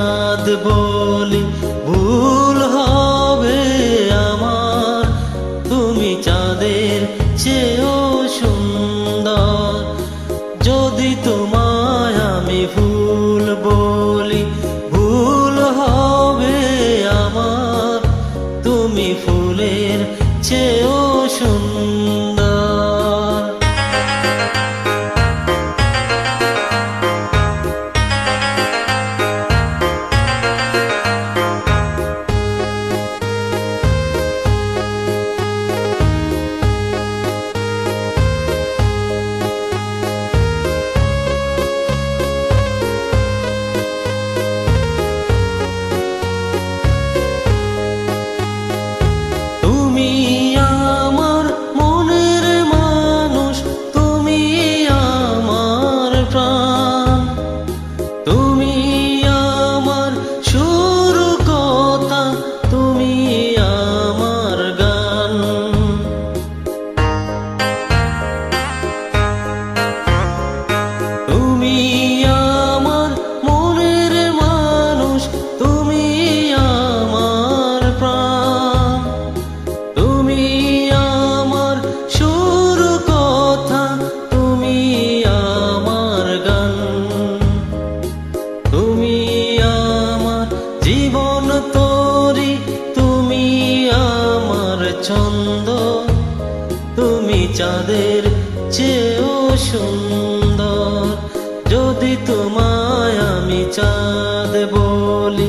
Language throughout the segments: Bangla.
কাঁদবো me. ছন্দ তুমি চাঁদের চেয়েও সুন্দর। যদি তোমায় আমি চাঁদ বলি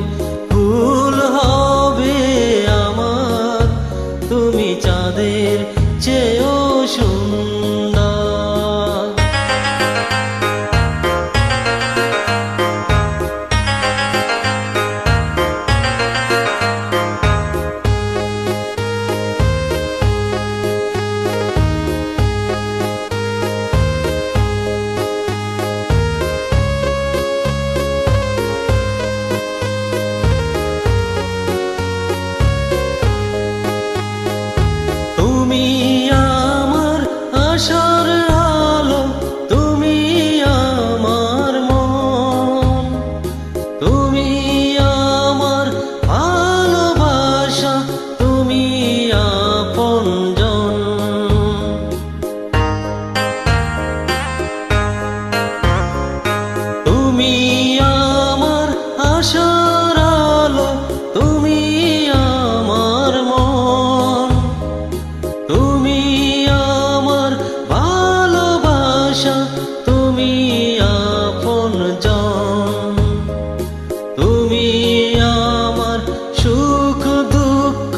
আশা, তুমি আপন জন। তুমি আমার সুখ, দুঃখ,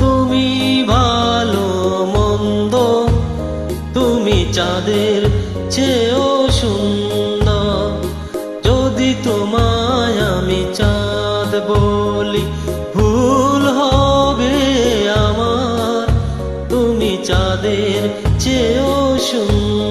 তুমি ভালো, মন্দ। তুমি চাঁদের চেয়েও সুন্দর। যদি তোমায় আমি চাঁদ বলি, ভুল হবে আমার। তুমি চাঁদের চেয়েও সুন্দর।